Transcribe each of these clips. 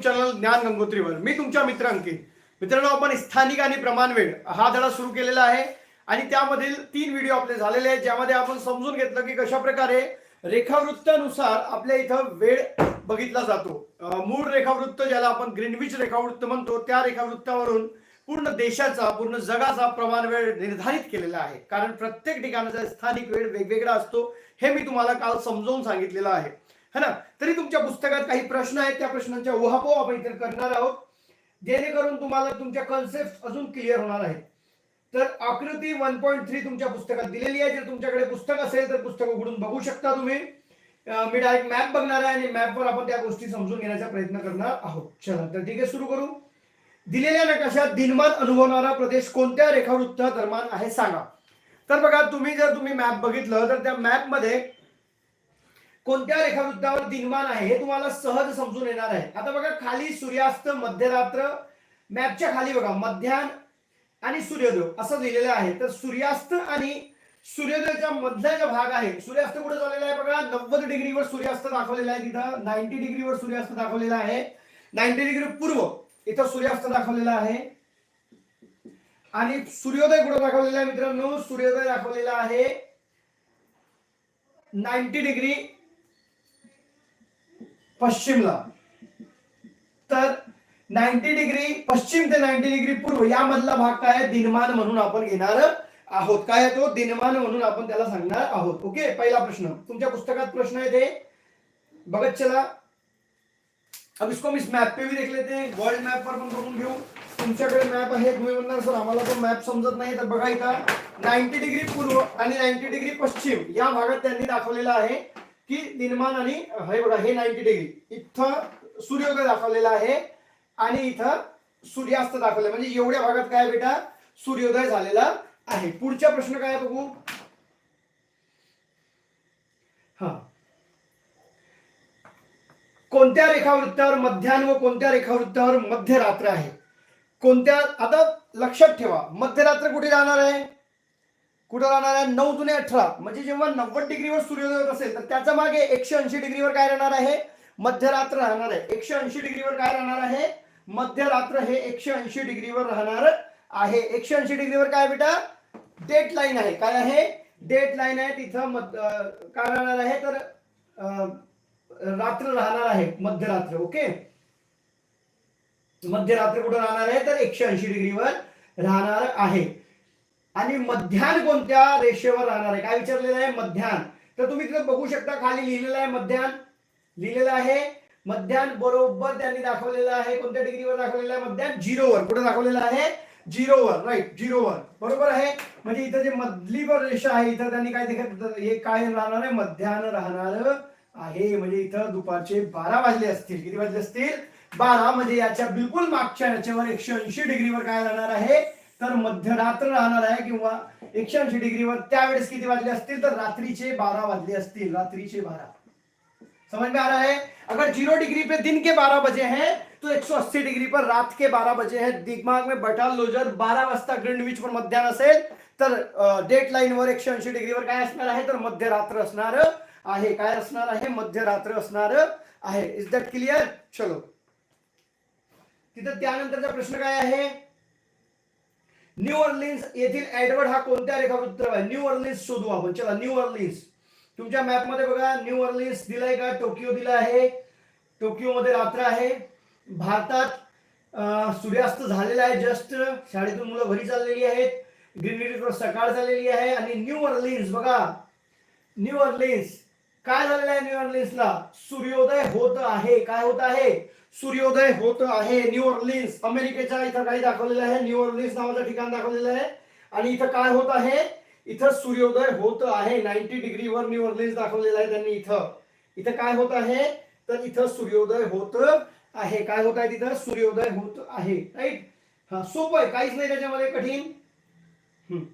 Channel ज्ञान गंगोत्रीवर. मी तुमच्या मित्र अंकित मित्रांनो आपण स्थानिक आणि प्रमाण वेळ हा धडा सुरू केलेला आहे. आणि त्यामधील तीन व्हिडिओ आपले झालेले आहेत ज्यामध्ये आपण समजून घेतलं की कशा प्रकारे रेखावृत्तानुसार आपल्या इथं वेळ बघितला जातो. मूळ रेखावृत्त ज्याला आपण ग्रीनविच रेखावृत्त म्हणतो त्या रेखावृत्तावरून पूर्ण देशाचा पूर्ण जगाचा प्रमाण वेळ निर्धारित केलेला आहे. कारण प्रत्येक ठिकाणाचा स्थानिक वेळ वेगवेगळा असतो हे मी तुम्हाला काल समजावून सांगितलेलं आहे. है ना? तरी तुमच्या पुस्तकात काही प्रश्न आहेत त्या प्रश्नांच्या उहापोह आपण इथे करणार आहोत. जेणेकरून तुम्हाला तुमच्या कन्सेप्ट अजून क्लिअर होणार आहेत. तर आकृती वन पॉईंट थ्री तुमच्या पुस्तकात दिलेली आहे. जर तुमच्याकडे पुस्तक असेल तर पुस्तक उघडून बघू शकता तुम्ही. मी डायरेक्ट मॅप बघणार आहे आणि मॅपवर आपण त्या गोष्टी समजून घेण्याचा प्रयत्न करणार आहोत. चला तर ठीक आहे सुरू करू. दिलेल्या नकाशात दिनमान अनुभवणारा प्रदेश कोणत्या रेखावृत्त दरम्यान आहे सांगा. तर बघा तुम्ही जर तुम्ही मॅप बघितलं तर त्या मॅपमध्ये कोणत्या रेखावृत्तावर दिनमान आहे हे तुम्हाला सहज समजून येणार आहे. आता बघा खाली सूर्यास्त मध्यरात्र मॅपच्या खाली बघा मध्यान आणि सूर्योदय असं लिहिलेलं आहे. तर सूर्यास्त आणि सूर्योदयाच्या मधला जो भाग आहे सूर्यास्त कुठे झालेला आहे बघा नव्वद डिग्रीवर सूर्यास्त दाखवलेला आहे तिथं नाईन्टी डिग्रीवर सूर्यास्त दाखवलेला आहे. नाईन्टी डिग्री पूर्व इथं सूर्यास्त दाखवलेला आहे. आणि सूर्योदय कुठं दाखवलेला आहे मित्रांनो? सूर्योदय दाखवलेला आहे नाईन्टी डिग्री पश्चिमला. तर नाईन्टी डिग्री पश्चिम ते नाईन्टी डिग्री पूर्व यामधला भाग काय आहे? दिनमान म्हणून आपण घेणार आहोत. काय तो? दिनमान म्हणून आपण त्याला सांगणार आहोत. ओके? पहिला प्रश्न. तुमच्या पुस्तकात प्रश्न आहे ते. बघत चला. अब इसको हम इस मैप पे भी देख लेते हैं. वर्ल्ड मॅप वर पण बघून घेऊ. तुमच्याकडे मॅप आहे. तुम्ही म्हणणार सर आम्हाला तो मॅप समजत नाही. तर बघा इथं. नाईन्टी डिग्री पूर्व आणि नाईन्टी डिग्री पश्चिम या भागात त्यांनी दाखवलेला आहे. की दिनमान आणि हे बघा हे नाईन्टी डिग्री इथं सूर्योदय दाखवलेला आहे आणि इथं सूर्यास्त दाखवले म्हणजे एवढ्या भागात काय बेटा? सूर्योदय झालेला आहे. पुढचा प्रश्न काय बघू? हा. कोणत्या रेखावृत्तावर मध्यान्ह व कोणत्या रेखावृत्तावर मध्यरात्र आहे? कोणत्या आता लक्षात ठेवा. मध्यरात्र कुठे जाणार आहे? कुठं राहणार आहे? नऊ जुने अठरा. म्हणजे जेव्हा नव्वद डिग्रीवर सूर्योदय होत असेल तर त्याच्यामागे एकशे ऐंशी डिग्रीवर काय राहणार आहे? मध्यरात्र राहणार आहे. एकशे ऐंशी डिग्रीवर काय राहणार आहे? मध्यरात्र हे एकशे ऐंशी डिग्रीवर राहणार आहे. एकशे ऐंशी डिग्रीवर काय बेटा? डेट लाईन आहे. काय आहे? डेट लाईन आहे. तिथं काय राहणार आहे? तर रात्र राहणार आहे. मध्यरात्र ओके? मध्यरात्र कुठं राहणार आहे? तर एकशे ऐंशी डिग्रीवर राहणार आहे. आणि मध्यान कोणत्या रेषेवर राहणार आहे? काय विचारलेलं आहे? मध्यान. तर तुम्ही तिथे बघू शकता खाली लिहिलेलं आहे मध्यान. लिहिलेलं आहे मध्यान बरोबर त्यांनी दाखवलेलं आहे. कोणत्या डिग्रीवर दाखवलेलं आहे? मध्यान झिरोवर. कुठे दाखवलेलं आहे? झिरोवर. राईट झिरोवर. बरोबर आहे? म्हणजे इथं जे मधली रेषा आहे इथं त्यांनी काय देखत हे काय राहणार आहे? मध्यान राहणार आहे. म्हणजे इथं दुपारचे बारा वाजले असतील. किती वाजले असतील? बारा. म्हणजे याच्या बिलकुल मागच्या याच्यावर एकशे ऐंशी डिग्रीवर काय राहणार आहे? तर मध्यरात्र राहणार आहे किंवा एकशे ऐंशी डिग्रीवर, त्यावेळेस किती वाजले असतील? तर रात्रीचे बारा वाजले असतील. रात्रीचे बारा. समझ में आ रहा है, अगर ज़ीरो डिग्री पे दिन के बारह बजे हैं तो 180 डिग्री पर रात के बारह बजे हैं। दिमाग में बैठा लो जर बारा वाजता ग्रीनविच वर मध्यान असेल, तर डेट लाईन वर एकशे ऐंशी डिग्रीवर काय असणार आहे? तर मध्यरात्र असणार आहे. काय असणार आहे? मध्यरात्र असणार आहे. इज़ दॅट क्लिअर चलो. तिथं त्यानंतरचा प्रश्न काय आहे? न्यू ऑर्लिन्स येथील एडवर्ड हा कोणत्या रेखावृत्तावर आहे? न्यू ऑर्लिन्स शोधू आपण. चला न्यू ऑर्लिन्स तुमच्या मॅपमध्ये बघा न्यू ऑर्लिन्स दिलाय का? टोकियो दिला आहे. टोकियो मध्ये रात्र आहे. भारतात सूर्यास्त झालेला आहे जस्ट शाळेतून मुलं घरी चाललेली आहेत. ग्रीनरीवर सकाळ झालेली आहे. आणि न्यू ऑर्लिन्स बघा. न्यू ऑर्लिन्स काय झालेलं आहे न्यू ऑर्लिन्सला सूर्योदय होत आहे. काय होत आहे? सूर्योदय होत आहे. न्यू ऑर्लिन्स अमेरिकेच्या इथं काही दाखवलेलं आहे. न्यू ऑर्लिन्स नावाचं ठिकाण दाखवलेलं आहे. आणि इथं काय होत आहे? इथं सूर्योदय होत आहे. नाईन्टी डिग्रीवर न्यू ऑर्लिन्स दाखवलेलं आहे त्यांनी इथं. इथं काय होत आहे? तर इथं सूर्योदय होत आहे. काय होत आहे तिथं? सूर्योदय होत आहे. राईट हा सोपं आहे. काहीच नाही त्याच्यामध्ये कठीण. हम्म.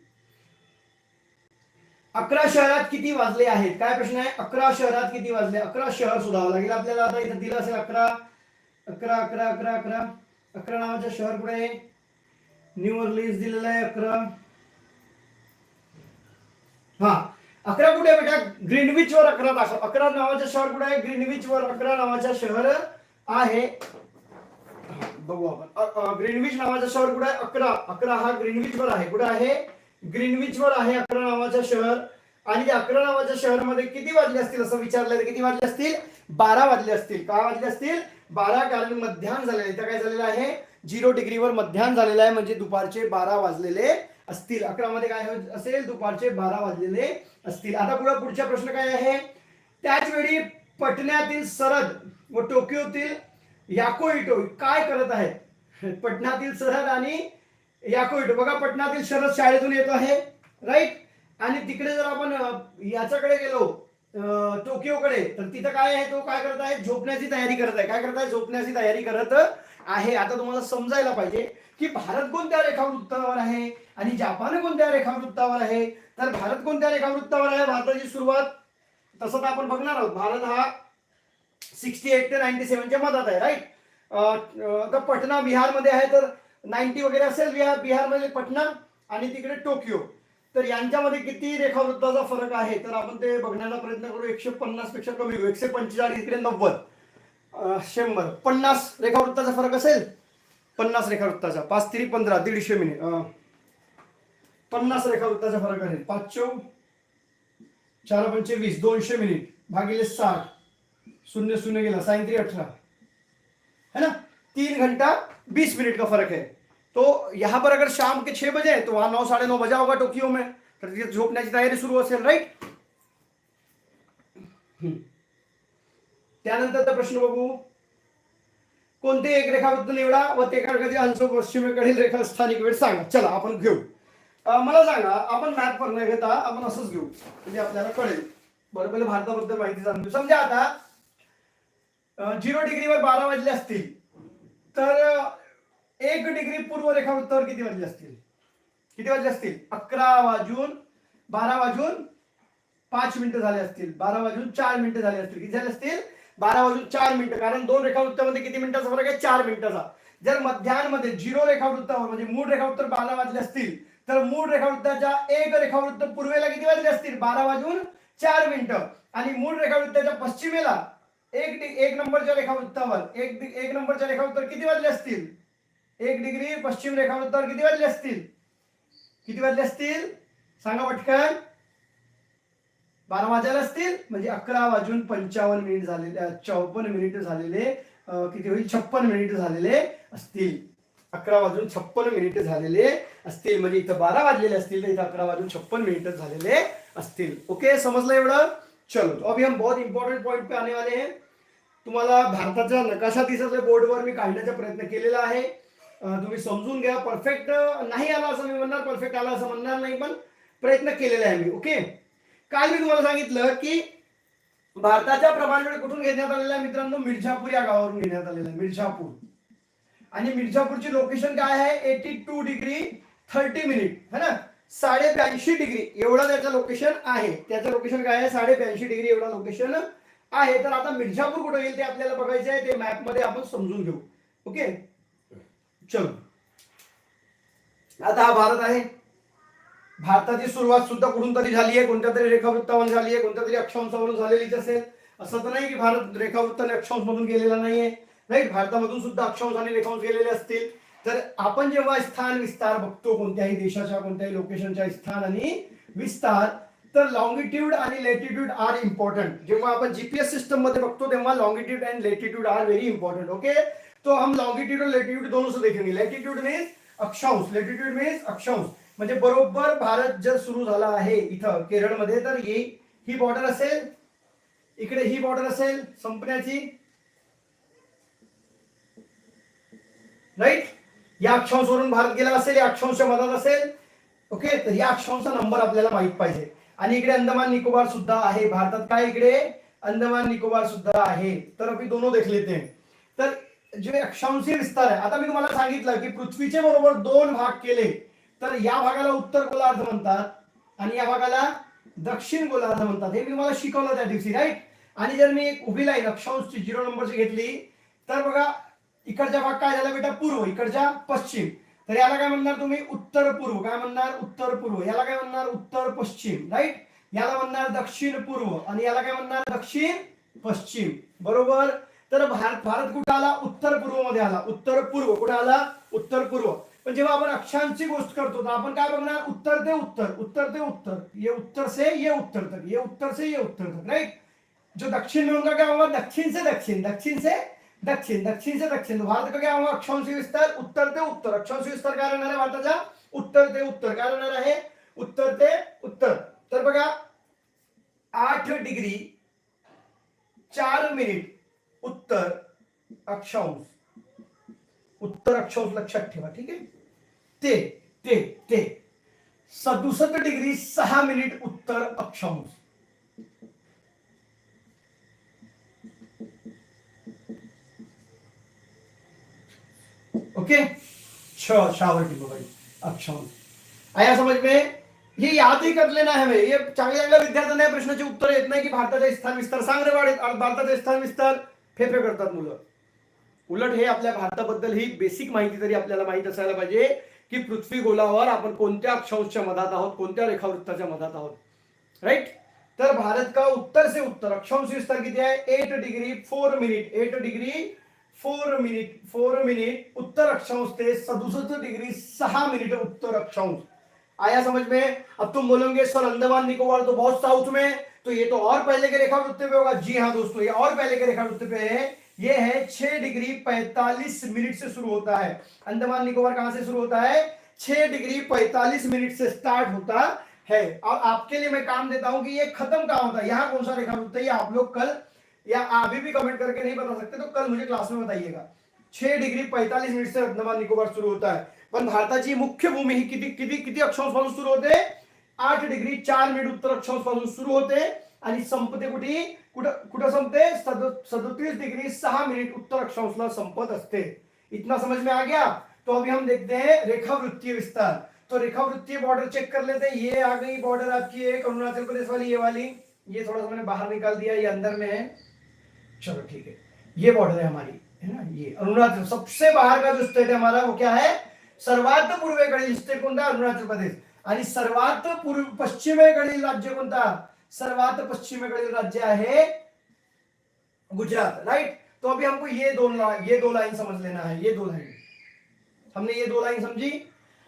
अकरा शहरात किती वाजले आहेत? काय प्रश्न आहे? अकरा शहरात किती वाजले? अकरा शहर शोधावं लागेल आपल्याला. आता इथं दिलं असेल अकरा. अकरा अकरा अकरा अकरा. अकरा नावाचं शहर कुठे आहे? न्यू ऑर्लिन्स दिलेलं आहे अकरा. हा. अकरा कुठे आहे बेटा? ग्रीनविच वर अकरा दाखव अकरा नावाचं शहर कुठे आहे? ग्रीनविच वर अकरा नावाचं शहर आहे. बघू आपण. ग्रीनविच नावाचं शहर कुठे आहे? अकरा. अकरा हा ग्रीनविच वर आहे. कुठे आहे? ग्रीनविच वर आहे अकरा नावाचं शहर. आणि त्या अकरा नावाच्या शहरामध्ये किती वाजले असतील असं विचारलं तर किती वाजले असतील? बारा वाजले असतील. का वाजले असतील? बारा कारण मध्यान झालेलं इथं काय झालेलं आहे? झिरो डिग्रीवर मध्यान झालेलं आहे म्हणजे दुपारचे बारा वाजलेले असतील. अकरा मध्ये काय असेल? दुपारचे बारा वाजलेले असतील. आता पुढे पुढचा प्रश्न काय आहे? त्याच वेळी पटण्यातील सरद व टोकियोतील याकोइटो काय करत आहे पटण्यातील सरद आणि याकोइटो बघा पटनातील शरद शाळेतून येतो आहे राईट आणि तिकडे जर आपण याच्याकडे गेलो टोकियोकडे तर तिथं काय आहे तो काय करत आहे? झोपण्याची तयारी करत आहे. काय करत आहे? झोपण्याची तयारी करत आहे. आता तुम्हाला समजायला पाहिजे की भारत कोणत्या रेखावृत्तावर आहे आणि जपान कोणत्या रेखावृत्तावर आहे? तर भारत कोणत्या रेखावृत्तावर आहे? भारताची सुरुवात तसं तर आपण बघणार आहोत. भारत हा सिक्स्टी एट ते नाईन्टी सेव्हनच्या मधात आहे राईट आता पटना बिहारमध्ये आहे तर नाईन्टी वगैरे असेल बिहार बिहारमध्ये पटना आणि तिकडे टोकियो. तर यांच्यामध्ये किती रेखावृत्ताचा फरक आहे? तर आपण ते बघण्याचा प्रयत्न करू. एकशे पन्नासपेक्षा कमी एकशे पंचेचाळीस इकडे नव्वद. शंभर. पन्नास रेखावृत्ताचा फरक असेल? पन्नास रेखावृत्ताचा. पाच तिरी पंधरा दीडशे मिनिट. पन्नास रेखावृत्ताचा फरक आहे पाच चौ चार पंचे वीस दोनशे मिनिट. भागिले साठ. शून्य शून्य गेला. सायंत्री अठरा. है ना? तीन घंटा बीस मिनिट का फरक है तो यहाँ पर अगर शाम के छह बजे तो वहां नौ साढ़े नौ बजा होगा टोक्यो में। तर तिथे झोपण्याची तयारी सुरू असेल राईट त्यानंतरचा प्रश्न बघू। कोणते एक रेखावृत्त निवडा व ते कधी अंश पश्चिमेकडील रेखा स्थानिक वेळ सांगा. चला आपण घेऊ. मला सांगा आपण मॅप न घेता आपण असंच घेऊ. म्हणजे आपल्याला कळेल. बरं पहिले भारताबद्दल माहिती सांगतो समजा आता झिरो डिग्रीवर बारा वाजले असतील तर एक डिग्री पूर्व रेखावृत्तावर किती वाजले असतील? किती वाजले असतील? अकरा वाजून बारा वाजून पाच मिनिटं झाले असतील. बारा वाजून चार मिनिटं झाले असतील. किती झाले असतील? बारा वाजून चार मिनिटं. कारण दोन रेखावृत्तामध्ये किती मिनिटाचा फरक आहे? चार मिनिटाचा. जर मध्यानमध्ये झिरो रेखावृत्तावर म्हणजे मूळ रेखावृत्त बारा वाजले असतील तर मूळ रेखावृत्ताच्या एक रेखावृत्त पूर्वेला किती वाजले असतील? बारा वाजून चार मिनिटं. आणि मूळ रेखावृत्ताच्या पश्चिमेला एक एक नंबरच्या रेखावृत्तावर एक एक नंबरच्या रेखावृत्तावर किती वाजले असतील? एक डिग्री पश्चिम रेखावृत्तावर किती वाजले असतील? किती वाजले असतील? सांगा पटकन. बारा वाजायला असतील? म्हणजे अकरा वाजून पंचावन्न मिनिट झालेले चौपन्न मिनिट झालेले किती होईल? छप्पन मिनिट झालेले असतील. अकरा वाजून छप्पन मिनिट झालेले असतील. म्हणजे इथं बारा वाजलेले असतील तर इथं अकरा वाजून छप्पन मिनिट झालेले असतील. ओके समजलं एवढं? चलो तो अभी हम बहुत इम्पॉर्टंट पॉइंट पे आने वाले हैं. तुम्हाला भारताचा नकाशा दिसत बोर्डवर मी काढण्याचा प्रयत्न केलेला आहे. तुम्ही समजून घ्या. परफेक्ट नाही आला असं मी म्हणणार परफेक्ट आला असं म्हणणार नाही पण प्रयत्न केलेला आहे मी ओके काल मी तुम्हाला सांगितलं की भारताच्या प्रमाणवेळ कुठून घेण्यात आलेला आहे मित्रांनो? मिर्झापूर या गावावरून घेण्यात आलेला आहे मिर्झापूर. आणि मिर्झापूरची लोकेशन काय आहे? Eighty two degree thirty minute है ना? साडे ब्याऐंशी डिग्री एवढं त्याचं लोकेशन आहे. त्याचं लोकेशन काय आहे? साडे ब्याऐंशी डिग्री एवढं लोकेशन आहे. तर आता मिर्झापूर कुठं येईल ते आपल्याला बघायचं आहे ते मॅपमध्ये आपण समजून घेऊ ओके चलो. आता हा भारत आहे. भारताची सुरुवात सुद्धा कुठून तरी झाली आहे. कोणत्या तरी रेखावृत्तावरून झाली आहे. कोणत्या तरी अक्षांशावरून झालेलीच असेल. असं तर नाही की भारत रेखावृत्त आणि अक्षांश मधून गेलेला नाहीये. राईट भारतामधून सुद्धा अक्षांश आणि रेखांश गेलेले असतील. तर आपण जेव्हा स्थान विस्तार बघतो कोणत्याही देशाच्या कोणत्याही लोकेशनच्या स्थान आणि विस्तार तर लॉंगिट्यूड आणि लेटिट्यूड आर इम्पॉर्टंट जेव्हा आपण जीपीएस सिस्टममध्ये बघतो तेव्हा longitude and latitude are very important okay तो हम लॉन्गिट्यूड और लेटिट्यूड दोनों से देखेंगे। लेटिट्यूड मीन्स अक्षांश लेटिट्यूड मीन्स अक्षांश। म्हणजे बरोबर भारत जर सुरू झाला आहे इथं केरळमध्ये तर ही ही बॉर्डर असेल इकडे ही बॉर्डर असेल संपण्याची. राईट या अक्षांशवरून भारत गेला असेल या अक्षांश मधात असेल. ओके तर या अक्षांशचा नंबर आपल्याला माहीत पाहिजे. आणि इकडे अंदमान निकोबार सुद्धा आहे. भारतात काय इकडे? अंदमान निकोबार सुद्धा आहे. तर आपण दोनों देख लेते हैं तर जे अक्षांशी विस्तार आहे. आता मी तुम्हाला सांगितलं की पृथ्वीचे बरोबर दोन भाग केले. तर या भागाला उत्तर गोलार्ध म्हणतात आणि या भागाला दक्षिण गोलार्ध म्हणतात. हे मी तुम्हाला शिकवलं त्या दिवशी राईट आणि जर मी एक उभी लाईन अक्षांशची झिरो नंबरची घेतली तर बघा इकडचा भाग काय झाला बेटा? पूर्व इकडच्या पश्चिम. तर याला काय म्हणणार तुम्ही? उत्तर पूर्व. काय म्हणणार? उत्तर पूर्व. याला काय म्हणणार? उत्तर पश्चिम राईट याला म्हणणार दक्षिण पूर्व. आणि याला काय म्हणणार? दक्षिण पश्चिम. बरोबर? तर भारत भारत कुठं आला? उत्तर पूर्वमध्ये आला. उत्तर पूर्व. कुठे आला? उत्तर पूर्व. पण जेव्हा आपण अक्षांची गोष्ट करतो तर आपण काय बघणार? उत्तर ते उत्तर. उत्तर ते उत्तर. ये उत्तर से ये उत्तर तक. ये उत्तर से ये उत्तर तक. राईट जो दक्षिण में उनका क्या दक्षिण से दक्षिण. दक्षिण से दक्षिण. दक्षिण से दक्षिण. भारत का क्या होगा अक्षांश विस्तार. उत्तर ते उत्तर. अक्षांश विस्तार काय राहणार आहे भारताचा? उत्तर ते उत्तर. काय राहणार आहे? उत्तर ते उत्तर. तर बघा आठ डिग्री चार मिनिट. उत्तर अक्षांश उत्तर अक्षांश लक्षात ठेवा, ठीक आहे? ते ते ते. सदुसष्ट डिग्री सहा मिनिट उत्तर अक्षांश ओके? छ, शावर टिपो भाई अक्षांश आया समझ में? ये याद ही कर लेना है ये चांगल्या चांगल्या विद्यार्थ्यांना या प्रश्नाची उत्तर येत नाही की भारताचे स्थान विस्तार. सांग वाढेल भारताचे स्थान विस्तार. फेफे करतात मुलं. उलट हे आपल्या भारताबद्दल ही बेसिक माहिती तरी आपल्याला माहीत असायला पाहिजे की पृथ्वी गोलावर आपण कोणत्या अक्षांशच्या मधात आहोत कोणत्या रेखावृत्ताच्या मधात आहोत. राईट तर भारत का उत्तर से उत्तर? अक्षांश विस्तार किती आहे? Eight degree four minute eight degree four minute four minute उत्तर अक्षांश ते सदुसष्ट डिग्री सहा मिनिट उत्तर अक्षांश. आया समझ में? अब तुम बोलोगे, सर अंडमान निकोबार तो बहुत साउथ में तो ये तो और पहले के रेखावृत्त पे होगा। जी हाँ दोस्तों, ये और पहले के रेखावृत्त पे है। ये है छह डिग्री पैंतालीस मिनट से शुरू होता है। अंडमान निकोबार कहाँ से शुरू होता है? छह डिग्री पैंतालीस मिनट से स्टार्ट होता है। और आपके लिए मैं काम देता हूँ कि ये खत्म कहाँ होता है? यहाँ कौन सा रेखावृत्त है? ये आप लोग कल या अभी भी कमेंट करके नहीं बता सकते तो कल मुझे क्लास में बताइएगा। छह डिग्री पैंतालीस मिनट से अंदमान निकोबार शुरू होता आहे पण भारताची मुख्य भूमी ही किती किती किती अक्षांश सुरू होते? आठ डिग्री चार मिनिट उत्तर अक्षांश सुरू होते. आणि संपते कुठे? कुठं कुठं संपते? सदतीस डिग्री सहा मिनिट उत्तर अक्षांशला संपत असते. इतना समझ में आ गया तो अभी हम देखते हैं रेखावृत्तीय विस्तार. तो रेखावृत्तीय बॉर्डर चेक कर लेते हैं. ये आ गई बॉर्डर आपकी एक, अरुणाचल प्रदेश वाली, ये वाली. ये थोड़ा सा मैंने बाहर निकाल दिया, ये अंदर में है। चलो, ठीक है। ये बॉर्डर है हमारी, है ना? ये अरुणाचल, सबसे बाहर का जो स्टेट है हमारा, वो क्या है? सर्वात पूर्वेकडील स्टेट कोणता? अरुणाचल प्रदेश. आणि सर्वात पूर्व पश्चिमेकडील राज्य कोणता? सर्वात पश्चिमेकडील राज्य आहे गुजरात राइट तो अभी हमको ये दो ये दो लाइन समझ लेना है, ये दो लाइन. हमने ये दो लाइन समझी?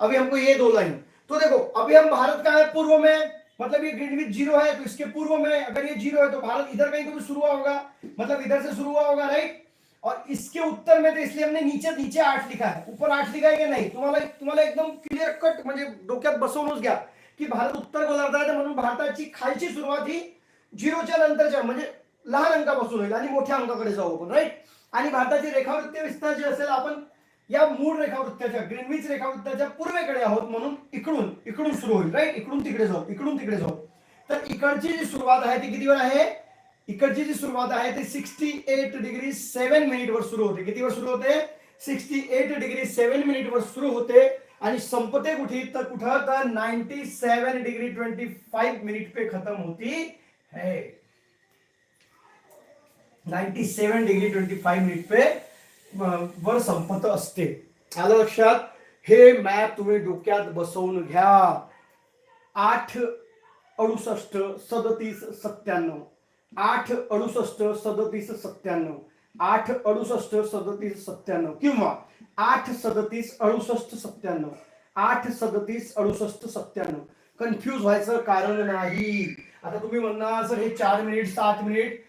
अभी हमको ये दो लाइन. तो देखो, अभी हम भारत का है पूर्व में मतलब ये ग्रीनविच ज़ीरो है तो इसके पूर्व में अगर ये ज़ीरो है तो भारत इधर कहीं तो भी शुरू हुआ होगा मतलब इधर से शुरू हुआ होगा राइट और इसके उत्तर में तो इसलिए हमने नीचे नीचे आठ लिखा है। ऊपर आठ लिखा है की नाही? तुम्हाला तुम्हाला एकदम क्लिअर कट म्हणजे डोक्यात बसवूनच घ्या की भारत उत्तर गोलार्धात आहे म्हणून भारताची खालची सुरुवात ही झिरोच्या नंतरच्या म्हणजे लहान अंकापासून होईल आणि मोठ्या अंकाकडे जाऊ आपण राईट आणि भारताची रेखावृत्तीय विस्तार जे असेल आपण या मूळ रेखावृत्ताच्या ग्रीनविच रेखावृत्ताच्या पूर्वेकडे आहोत म्हणून इकडून इकडून सुरू होईल राईट इकडून तिकडे जाऊ इकडून तिकडे जाऊ. तर इकडची जी सुरुवात आहे ती किती वेळ आहे? इकडची जी सुरुवात आहे ती sixty eight degree seven minute वर सुरू होते. कितीवर सुरू होते? Sixty eight degree seven minute वर सुरू होते. आणि संपते कुठे? तर कुठं? तर ninety seven degree twenty five minute पे खतम होती. है. 97 डिग्री ट्वेंटी फाईव्ह मिनिट पे वर संपत असते. आलं लक्षात? हे मॅप तुम्ही डोक्यात बसवून घ्या. आठ अडुसष्ट सदतीस सत्त्याण्णव. आठ अडुसष्ट सदतीस सत्त्याण्णव. आठ अडुसष्ट सदतीस सत्त्याण्णव. किंवा आठ सदतीस अडुसष्ट सत्त्याण्णव. आठ सदतीस अडुसष्ट सत्त्याण्णव. कन्फ्यूज व्हायचं कारण नाही. आता तुम्ही म्हणणार सर हे चार मिनिट सात मिनिट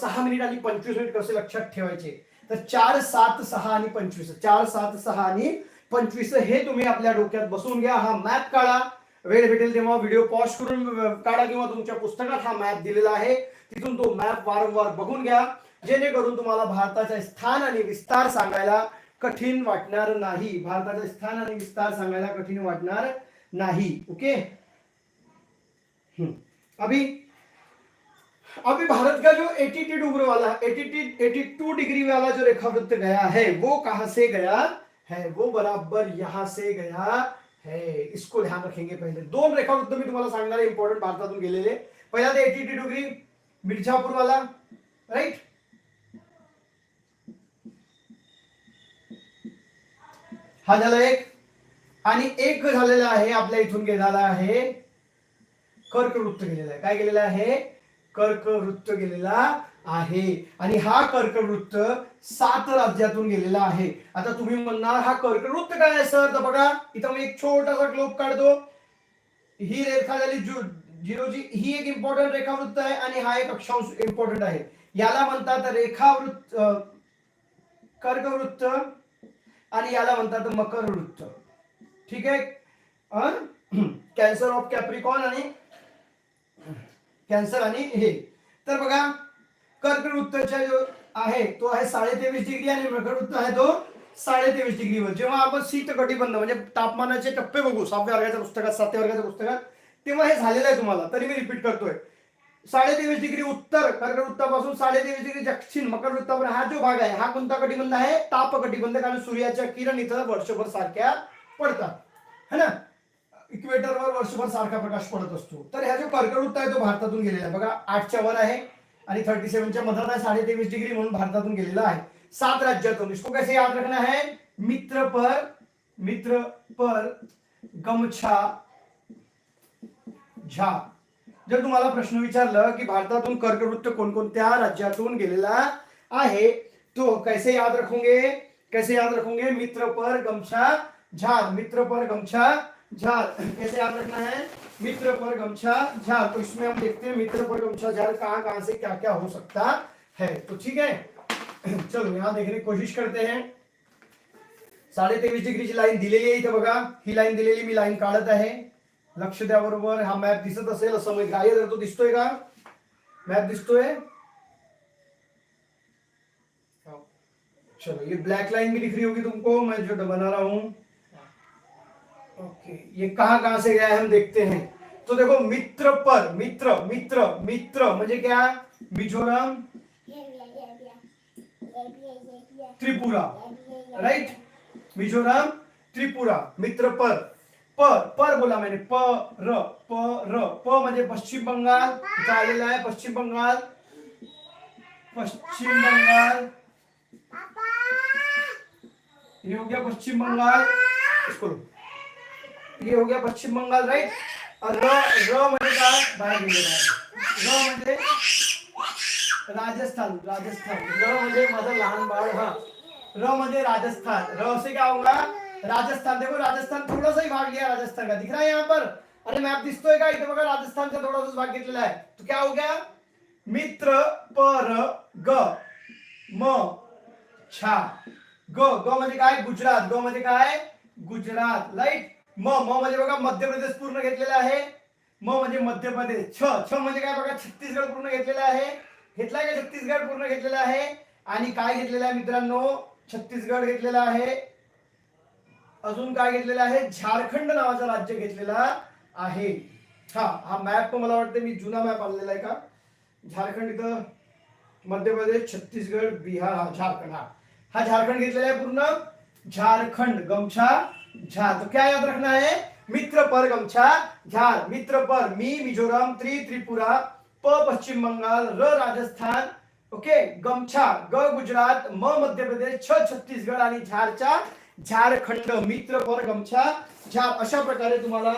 सहा मिनिट आणि पंचवीस मिनिट कसे लक्षात ठेवायचे? तर चार सात सहा आणि पंचवीस. चार सात सहा आणि पंचवीस हे तुम्ही आपल्या डोक्यात बसून घ्या. हा मॅप काढा. वेळ भेटेल तेव्हा व्हिडिओ पॉज करून काढा किंवा तुमच्या पुस्तकात हा मॅप दिलेला आहे. तिथून तो मॅप वारंवार बघून घ्या, जेणेकरून तुम्हाला भारताचे स्थान आणि विस्तार सांगायला कठीण वाटणार नाही. भारताचे स्थान आणि विस्तार सांगायला कठीण वाटणार नाही. ओके. अभी अभी भारत का जो 82 डिग्री वाला 82 82 डिग्री वाला जो रेखावृत्त गया है, वो कहाँ से गया है? वो बराबर यहाँ से गया हे इसको ध्यान रखेंगे पहिले. दोन रेखावृत्त मी तुम्हाला सांगणार इंपॉर्टंट भारतातून गेलेले. पहिला ते एटी डिग्री मिर्झापूर वाला राईट हा झाला एक. आणि एक झालेला आहे आपल्या इथून गेलेला आहे कर्क वृत्त गेलेला आहे. काय गेलेला आहे? कर्क वृत्त गेलेला आहे. आणि हा कर्कवृत्त सात राज्यातून गेलेला आहे. आता तुम्ही म्हणणार हा कर्कवृत्त काय आहे सर तर बघा इथं मी एक छोटासा ग्लोब काढतो. ही रेखा झाली झिरोची ही एक इम्पॉर्टंट रेखावृत्त आहे आणि हा एक अक्षांश इम्पॉर्टंट आहे. याला म्हणतात रेखावृत्त कर्कवृत्त आणि याला म्हणतात मकर वृत्त ठीक आहे? कॅन्सर ऑफ कॅप्रिकॉन आणि कॅन्सर आणि हे. तर बघा कर्कवृत्ताच्या जो आहे तो आहे साडे तेवीस डिग्री आणि मकरवृत्त आहे तो साडे तेवीस डिग्रीवर जेव्हा आपण शीत कटिबंध म्हणजे तापमानाचे टप्पे बघू सहाव्या वर्गाच्या पुस्तकात सातव्या वर्गाच्या पुस्तकात तेव्हा हे झालेलं आहे तुम्हाला. तरी मी रिपीट करतोय. साडे तेवीस डिग्री उत्तर कर्कवृत्तापासून साडे तेवीस डिग्री दक्षिण मकर वृत्तापर्यंत हा जो भाग आहे हा कोणता कटिबंध आहे? ताप कटिबंध कारण सूर्याच्या किरण इथं वर्षभर सारख्या पडतात. है ना? इक्वेटरवर वर्षभर सारखा प्रकाश पडत असतो. तर ह्या जो कर्कवृत्त आहे तो भारतातून गेलेला आहे. बघा आठच्या वर आहे. आणि थर्टी सेवनच्या मधात आहे साडे तेवीस डिग्री म्हणून भारतातून गेलेला आहे. सात राज्यातून. इसको कैसे याद रखना है? मित्र पर मित्र पर गमछा झा. जर तुम्हाला प्रश्न विचारलं की भारतातून कर्कवृत्त कोणकोणत्या राज्यातून गेलेला आहे तो कैसे याद रखोगे? कैसे याद रखोगे? मित्र पर गमछा झार मित्र पर गमछा झार कैसे याद रखना है? मित्र पर गमछा झार तो इसमें हम देखते हैं मित्र पर गमछा झार कहाँ कहाँ से क्या क्या हो सकता है। तो ठीक है? चलो, यहाँ देखने की कोशिश करते हैं। साडे तेवीस डिग्रीची लाईन दिलेली आहे इथे बघा। ही लाईन दिलेली, मी लाईन काढत आहे। लक्ष द्या बरोबर, हा मॅप दिसत असेल धरतो दिसतोय का? मॅप दिसतोय? चलो ये ब्लैक लाइन भी दिख रही होगी तुमको, मैं जो बना रहा हूँ। ओके ये कहाँ कहाँ से गया है हम देखते हैं। तो देखो मित्र पर मित्र मित्र मित्र मुझे क्या? मिझोरम? त्रिपुरा। राइट मिजोरम त्रिपुरा। मित्र पर पर पर बोला मैंने प र प र प म्हणजे पश्चिम बंगाल इथं आलेला आहे पश्चिम बंगाल। पश्चिम बंगाल। ये हो गया पश्चिम बंगाल। इसको. ये हो गया पश्चिम बंगाल राइट और र म्हणजे काय बाहेर गेलेला आहे र म्हणजे राजस्थान राजस्थान। र म्हणजे माझं लहान बाळ हा। र म्हणजे राजस्थान। र से क्या होगा? राजस्थान। देखो, राजस्थान थोड़ा सा ही भाग लिया राजस्थान का। दिख रहा है यहाँ पर? अरे मॅप दिसतोय का इथे बघा राजस्थानचा थोडासा भाग घेतलेला आहे तो क्या हो गया? मित्र पर ग, म, छा। ग ग म्हणजे काय गुजरात, ग म्हणजे काय गुजरात राईट म म म्हणजे बघा मध्य प्रदेश पूर्ण घेतलेला आहे. म म्हणजे मध्य प्रदेश छ छ म्हणजे काय बघा छत्तीसगड पूर्ण घेतलेला आहे. घेतलाय का छत्तीसगड पूर्ण घेतलेला आहे? आणि काय घेतलेलं आहे मित्रांनो? छत्तीसगड घेतलेला आहे. अजून काय घेतलेलं आहे? झारखंड नावाचं राज्य घेतलेला आहे. हा हा मॅप मला वाटतं मी जुना मॅप आणलेला आहे का? झारखंड इथं. मध्य प्रदेश छत्तीसगड बिहार हा झारखंड हा. हा झारखंड घेतलेला आहे पूर्ण. झारखंड गमछा. झार तो क्या याद रखना है मित्र पर गमछा झार मित्र पर मी मिझोरम त्रि त्रिपुरा प पश्चिम बंगाल र राजस्थान ओके गमछा ग गुजरात म मध्य प्रदेश छ छत्तीसगड आणि झारच्या झारखंड मित्र पर गमछा झार अशा प्रकारे तुम्हाला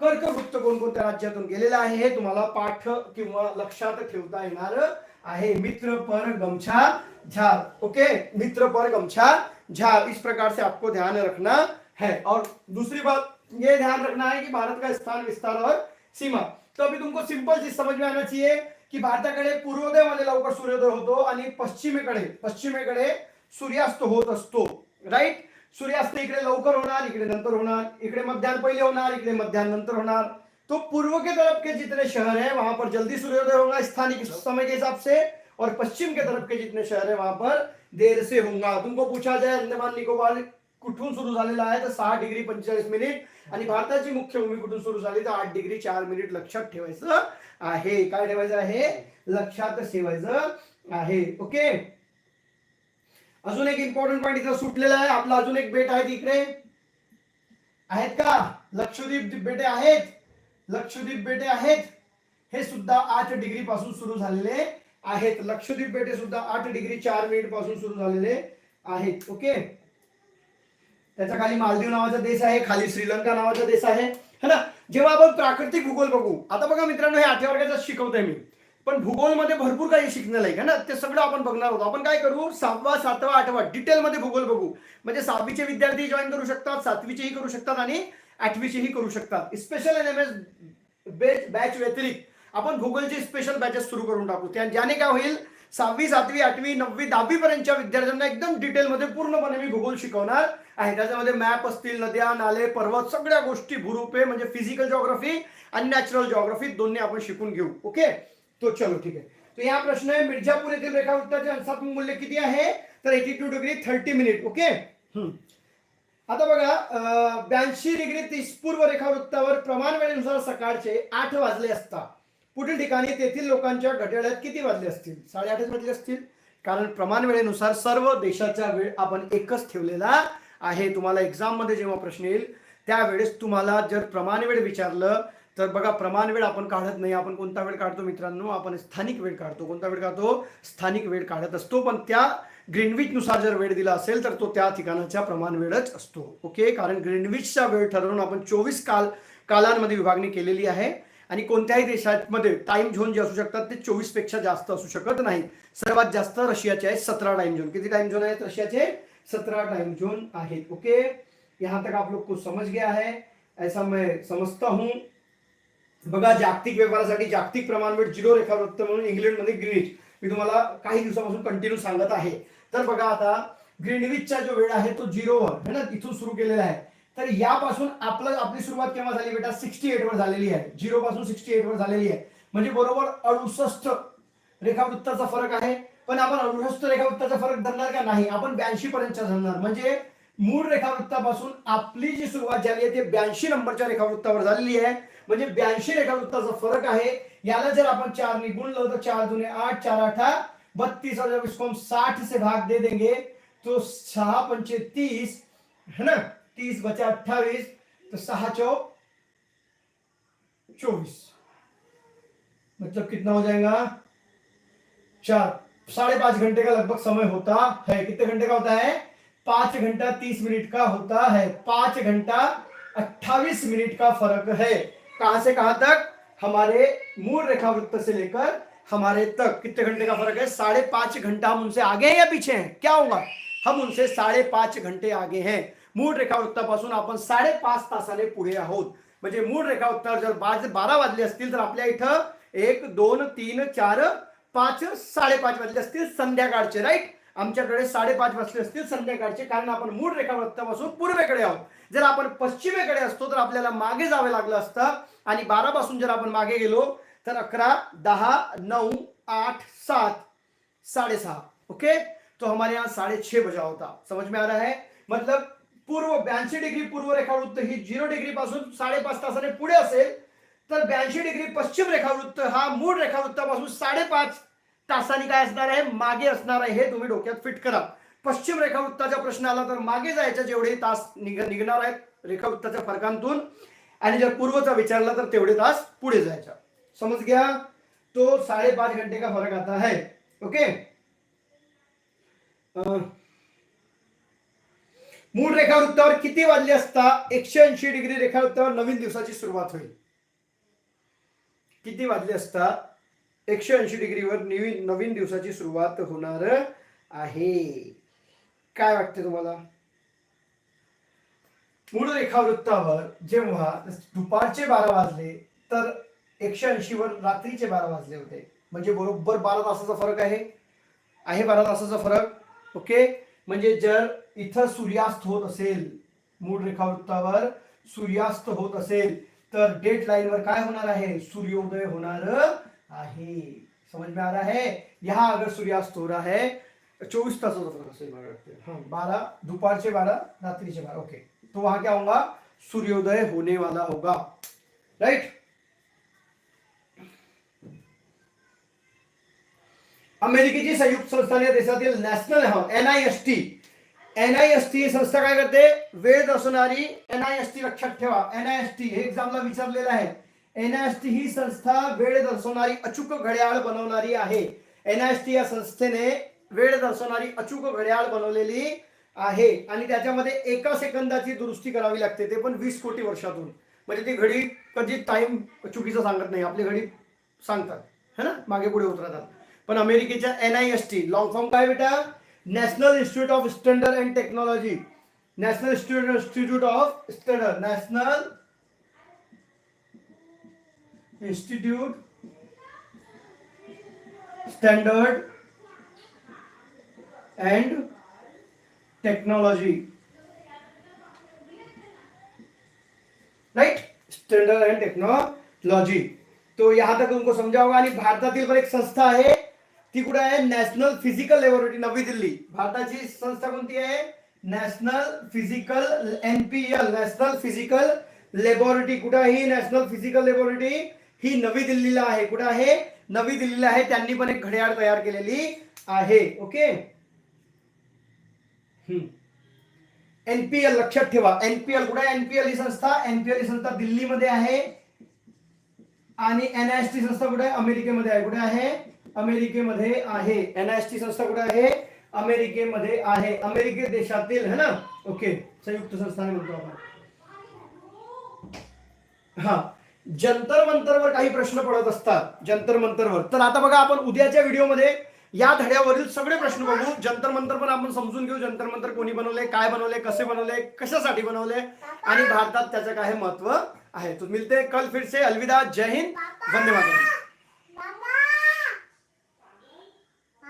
कर्कवृत्त कोणकोणत्या राज्यातून गेलेला आहे हे तुम्हाला पाठ किंवा लक्षात ठेवता येणार आहे. मित्र पर गमछा झार ओके मित्र पर गमछा झार इस प्रकार से आपको ध्यान रखना है। और दूसरी बात, ये ध्यान रखना है कि भारत का स्थान विस्तार और सीमा। तो अभी तुमको सिंपल चीज़ समझ में आना चाहिए की भारताकडे पूर्वोदयमध्ये लवकर सूर्योदय होतो आणि पश्चिमेकडे पश्चिमेकडे सूर्यास्त होत असतो राईट सूर्यास्त इकडे लवकर होणार, इकडे नंतर होणार, इकडे मध्यान्ह पहिले होणार, इकडे मध्यान्ह नंतर होणार. तो पूर्व के तरफ़ के जितने शहर है, वहाँ पर जल्दी सूर्योदय होगा स्थानीय समय के हिसाब से, और पश्चिम के तरफ़ के जितने शहर है, वहाँ पर देर से होगा। तुमको पूछा जाए अंदमान निकोबार कुठून सुरू झालेला आहे? तर सहा डिग्री पंचेचाळीस मिनिट. आणि भारताची मुख्य भूमी कुठून सुरू झाली? तर आठ डिग्री चार मिनिट लक्षात ठेवायचं आहे. काय ठेवायचं आहे? लक्षात ठेवायचं आहे. ओके? अजून एक इम्पॉर्टंट पॉईंट इथं सुटलेला आहे. आपला अजून एक बेट आहे तिकडे आहेत का? लक्षद्वीप बेटे आहेत. लक्षद्वीप बेटे आहेत. हे सुद्धा आठ डिग्री पासून सुरू झालेले आहेत. लक्षद्वीप बेटे सुद्धा आठ डिग्री चार मिनिटपासून सुरू झालेले आहेत. ओके? त्याच्याखाली मालदीव नावाचा देश आहे खाली श्रीलंका नावाचा देश आहे है ना? जेव्हा आपण प्राकृतिक भूगोल बघू आता बघा मित्रांनो हे आठव्या वर्गाचं शिकवतोय मी. पण भूगोलमध्ये भरपूर काही शिकण्याला आहे का ना? ते सगळं आपण बघणार आहोत आपण काय करू? सहावा सातवा आठवा डिटेलमध्ये भूगोल बघू. म्हणजे सहावीचे विद्यार्थी जॉईन करू शकतात सातवीचेही करू शकतात आणि आठवीचेही करू शकतात. Special N M S batch व्यतिरिक्त आपण भूगोलचे स्पेशल बॅचेस सुरू करून टाकू. त्या ज्याने काय होईल सहावी सातवी आठवी नववी दहावी पर्यंतच्या विद्यार्थ्यांना एकदम डिटेलमध्ये पूर्णपणे मी भूगोल शिकवणार आहे. त्याच्यामध्ये मॅप असतील नद्या नाले पर्वत सगळ्या गोष्टी भूरूपे म्हणजे फिजिकल जॉग्राफी आणि नॅचरल जॉग्राफी दोन्ही आपण शिकून घेऊ. ओके तो चलो ठीक आहे. तर या प्रश्न आहे मिर्जापूर येथील रेखावृत्ताचे अंशात्मक मूल्य किती आहे? तर eighty two degree thirty minute okay hmm. आता बघा ब्याऐंशी डिग्री तीस पूर्व रेखावृत्तावर प्रमाण वेळेनुसार सकाळचे आठ वाजले असता. पुढील ठिकाणी तेथील लोकांच्या घड्याळ्यात किती वाजले असतील? साडेआठच वाजले असतील. कारण प्रमाण वेळेनुसार सर्व देशाचा वेळ आपण एकच ठेवलेला आहे. तुम्हाला एक्झाममध्ये जेव्हा प्रश्न येईल त्यावेळेस तुम्हाला जर प्रमाण वेळ विचारलं तर बघा प्रमाण वेळ आपण काढत नाही. आपण कोणता वेळ काढतो मित्रांनो? आपण स्थानिक वेळ काढतो. कोणता वेळ काढतो? स्थानिक वेळ काढत असतो. पण त्या ग्रीनविचनुसार जर वेळ दिला असेल तर तो त्या ठिकाणाच्या प्रमाण वेळच असतो. ओके? कारण ग्रीनविचचा वेळ ठरवून आपण चोवीस काल कालांमध्ये विभागणी केलेली आहे. आणि कोणत्याही देशामध्ये टाइम झोन जे असू शकतात ते चोवीसपेक्षा जास्त असू शकत नाहीत. सर्वात जास्त रशियाचे आहेत सतरा टाइम झोन किती टाइम झोन आहेत रशियाचे? सतरा टाइम झोन आहेत. ओके यहाँ तक आप लोग को समझ गया है. ऐसा मैं समजता हूँ. बघा जागतिक व्यापारासाठी जागतिक प्रमाण वेळ झिरो रेखावृत्त म्हणून इंग्लंडमध्ये ग्रीनिच मी तुम्हाला काही दिवसापासून कंटिन्यू सांगत आहे. तर बघा आता ग्रीनविचचा जो वेळ आहे तो झिरोवर है ना? इथून सुरू केलेला आहे. तर यापासून आपलं आपली सुरुवात केव्हा झाली बेटा? सिक्स्टी एट वर झालेली आहे. झिरो पासून सिक्स्टी एट वर झालेली आहे. म्हणजे बरोबर अडुसष्ट रेखावृत्ताचा फरक आहे. पण आपण अडुसष्ट रेखावृत्ताचा फरक धरणार का नाही? आपण ब्याऐंशी पर्यंतच्या धरणार. म्हणजे मूळ रेखावृत्तापासून आपली जी सुरुवात झाली आहे ते ब्याऐंशी नंबरच्या रेखावृत्तावर झालेली आहे. म्हणजे ब्याऐंशी रेखावृत्ताचा फरक आहे. याला जर आपण चार निगुणलं तर चार जुने आठ चार आठा बत्तीस और जब इसको हम साठ से भाग दे देंगे. तो सहा पंचे तीस है ना? तीस बचा अट्ठाईस तो सहा चौ चौबीस मतलब कितना हो जाएगा? चार. साढ़े पाँच घंटे का लगभग समय होता है। कितने घंटे का होता है? पाँच घंटा तीस मिनट का होता है। पाँच घंटा अट्ठाईस मिनट का फ़र्क है। कहाँ से कहाँ तक? हमारे मूल रेखा वृत्त से लेकर हमारे तक। कितने घंटे का फ़र्क है? साढ़े पाँच घंटा हम उनसे आगे हैं या पीछे हैं? क्या होगा? हम उनसे साढ़े पाँच घंटे आगे हैं। मूळ रेखावृत्तापासून आपण साडेपाच तासाने पुढे आहोत. म्हणजे मूळ रेखावृत्तावर जर बाज बारा वाजले असतील तर आपल्या इथं एक दोन तीन चार पाच साडेपाच वाजले असतील संध्याकाळचे राईट आमच्याकडे साडेपाच वाजले असतील संध्याकाळचे कारण आपण मूळ रेखावृत्तापासून पूर्वेकडे आहोत. जर आपण पश्चिमेकडे असतो तर आपल्याला मागे जावे लागलं असतं. आणि बारा पासून जर आपण मागे गेलो तर अकरा दहा नऊ आठ सात साडेसहा ओके तो हमारे यहाँ साढ़े छह बजा होता. समझ में आ रहा है? मतलब पूर्व ब्याऐंशी डिग्री पूर्व रेखावृत्त ही झिरो डिग्री पासून साडेपाच तासाने पुढे असेल तर ब्याऐंशी डिग्री पश्चिम रेखावृत्त हा मूळ रेखावृत्तापासून साडेपाच तासांनी काय असणार आहे? मागे असणार आहे हे तुम्ही डोक्यात फिट करा. पश्चिम रेखावृत्ताचा प्रश्न आला तर मागे जायच्या जेवढे तास निघ निघणार आहेत रेखावृत्ताच्या फरकांतून आणि जर पूर्वचा विचारला तर तेवढे तास पुढे जायचा समज गया तो साढ़े पांच घंटे का फर्क आता है ओके? अं, मूळ रेखावृत्तावर किती वाजले असता एकशे ऐंशी डिग्री रेखावृत्तावर नवीन दिवसाची सुरुवात होईल? किती वाजले असता एकशे ऐंशी डिग्रीवर नवीन नवीन दिवसाची सुरुवात होणार आहे? काय वाटते तुम्हाला? मूळ रेखावृत्तावर जेव्हा दुपारचे बारा वाजले तर एकशे ऐंशी वर रात्रीचे बारा वाजले होते. म्हणजे बरोबर बारा तासाचा फरक आहे. आहे बारा तासाचा फरक. ओके? म्हणजे जर इथं सूर्यास्त होत असेल, मूळ रेखावृत्तावर सूर्यास्त होत असेल, तर डेट लाईनवर काय होणार आहे? सूर्योदय होणार आहे. समझ में आ रहा है, यहाँ अगर सूर्यास्त हो रहा है, चौबीस मला हाँ बारह, दोपहर से बारह, रात्रि से बारह ओके तो वहाँ क्या होगा? सूर्योदय होने वाला होगा। राइट अमेरिकेची संयुक्त संस्थान या देशातील national N I S T N I S T ही संस्था काय करते? वेळ असणारी एन आय एस टी लक्षात ठेवा. एन आय एस टी हे एक्झामला विचारलेलं आहे. एन आय एस टी ही संस्था वेळ दर्शवणारी अचूक घड्याळ बनवणारी आहे. एन आय एस टी या संस्थेने वेळ दर्शवणारी अचूक घड्याळ बनवलेली आहे. आणि त्याच्यामध्ये एका सेकंदाची दुरुस्ती करावी लागते. ते पण वीस कोटी वर्षातून. म्हणजे ती घडी कधी टाइम चुकीचं सांगत नाही. आपली घडी सांगतात. है ना? मागे पुढे उतरतात. पण अमेरिकेच्या N I S T long form काय बेटा? National institute of standard and technology national institute of standard national institute standard and technology right standard and technology तो यहाँ तक उनको समझा होगा पण एक संस्था आहे ती कुठे आहे? नॅशनल फिजिकल लॅबोरेटरी नवी दिल्ली. भारताची संस्था कोणती आहे? National physical NPL national physical laboratory कुठे आहे ही नॅशनल फिजिकल लॅबोरेटरी ही नवी दिल्लीला आहे. कुठे आहे? नवी दिल्लीला आहे. त्यांनी पण एक घड्याळ तयार केलेली आहे. ओके? हम्म. एनपीएल लक्षात ठेवा. एनपीएल कुठे आहे? एनपीएल ही संस्था. एनपीएल ही संस्था दिल्लीमध्ये आहे. आणि एनआयएसटी संस्था कुठे आहे? अमेरिकेमध्ये आहे. कुठे आहे? अमेरिकेमध्ये आहे. एनआयएसटी संस्था कुठे आहे? अमेरिकेमध्ये आहे. अमेरिके देशातील है ना? ओके संयुक्त संस्था आहे म्हणतो आपण. हा. जंतर मंतरवर काही प्रश्न पडत असतात. जंतर मंतरवर. तर आता बघा आपण उद्याच्या व्हिडिओमध्ये या धड्यावरील सगळे प्रश्न बघू. जंतर मंतर पण आपण समजून घेऊ. जंतर मंतर कोणी बनवले काय बनवले कसे बनवले कशासाठी बनवले आणि भारतात त्याचं काय महत्त्व आहे. तो मिलते कल फिरसे. अलविदा. जय हिंद. वंदे मातरम.